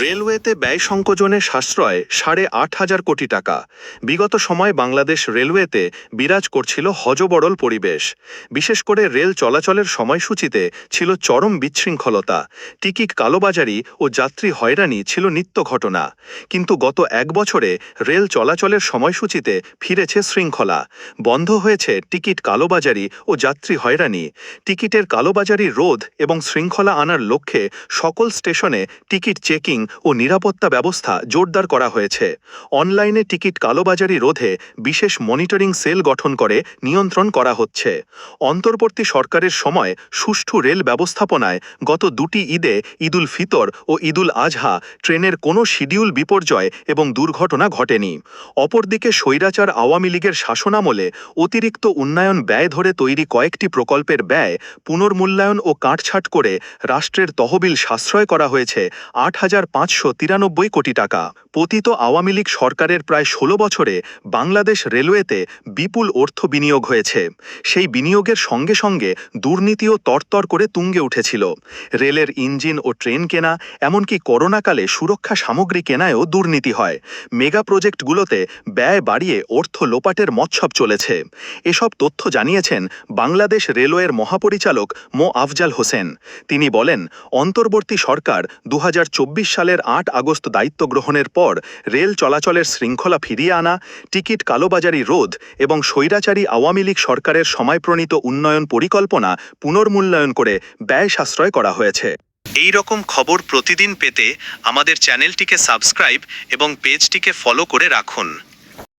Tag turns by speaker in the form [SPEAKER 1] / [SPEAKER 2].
[SPEAKER 1] রেলওয়েতে ব্যয় সংকোচনে সাশ্রয় সাড়ে আট হাজার কোটি টাকা। বিগত সময় বাংলাদেশ রেলওয়েতে বিরাজ করছিল হজবরল পরিবেশ। বিশেষ করে রেল চলাচলের সময়সূচিতে ছিল চরম বিশৃঙ্খলতা। টিকিট কালোবাজারি ও যাত্রী হয়রানি ছিল নিত্য ঘটনা। কিন্তু গত এক বছরে রেল চলাচলের সময়সূচিতে ফিরেছে শৃঙ্খলা। বন্ধ হয়েছে টিকিট কালোবাজারি ও যাত্রী হয়রানি। টিকিটের কালোবাজারি রোধ এবং শৃঙ্খলা আনার লক্ষ্যে সকল স্টেশনে টিকিট চেকিং ও নিরাপত্তা ব্যবস্থা জোরদার করা হয়েছে। অনলাইনে টিকিট কালোবাজারি রোধে বিশেষ মনিটরিং সেল গঠন করে নিয়ন্ত্রণ করা হচ্ছে। অন্তর্বর্তী সরকারের সময় সুষ্ঠু রেল ব্যবস্থাপনায় গত দুটি ঈদে ঈদুল ফিতর ও ঈদুল আজহা ট্রেনের কোনো শিডিউল বিপর্যয় এবং দুর্ঘটনা ঘটেনি। অপরদিকে স্বৈরাচার আওয়ামী লীগের শাসনামলে অতিরিক্ত উন্নয়ন ব্যয় ধরে তৈরি কয়েকটি প্রকল্পের ব্যয় পুনর্মূল্যায়ন ও কাটছাট করে রাষ্ট্রের তহবিল সাশ্রয় করা হয়েছে। আট হাজার পাঁচশো তিরানব্বই কোটি টাকা। পতিত আওয়ামী লীগ সরকারের প্রায় ষোলো বছরে বাংলাদেশ রেলওয়েতে বিপুল অর্থ বিনিয়োগ হয়েছে। সেই বিনিয়োগের সঙ্গে সঙ্গে দুর্নীতিও তরতর করে তুঙ্গে উঠেছিল। রেলের ইঞ্জিন ও ট্রেন কেনা, এমনকি করোনাকালে সুরক্ষা সামগ্রী কেনায়ও দুর্নীতি হয়। মেগা প্রজেক্টগুলোতে ব্যয় বাড়িয়ে অর্থ লোপাটের মৎসব চলেছে। এসব তথ্য জানিয়েছেন বাংলাদেশ রেলওয়ের মহাপরিচালক মো. আফজাল হোসেন। তিনি বলেন, অন্তর্বর্তী সরকার দু চব্বিশ সালের আট আগস্ট দায়িত্ব গ্রহণের পর রেল চলাচলের শৃঙ্খলা ফিরিয়ে আনা, টিকিট কালোবাজারি রোধ এবং স্বৈরাচারী আওয়ামী লীগ সরকারের সময়প্রণীত উন্নয়ন পরিকল্পনা পুনর্মূল্যায়ন করে ব্যয় সাশ্রয় করা হয়েছে। এই রকম খবর প্রতিদিন পেতে আমাদের চ্যানেলটিকে সাবস্ক্রাইব এবং পেজটিকে ফলো করে রাখুন।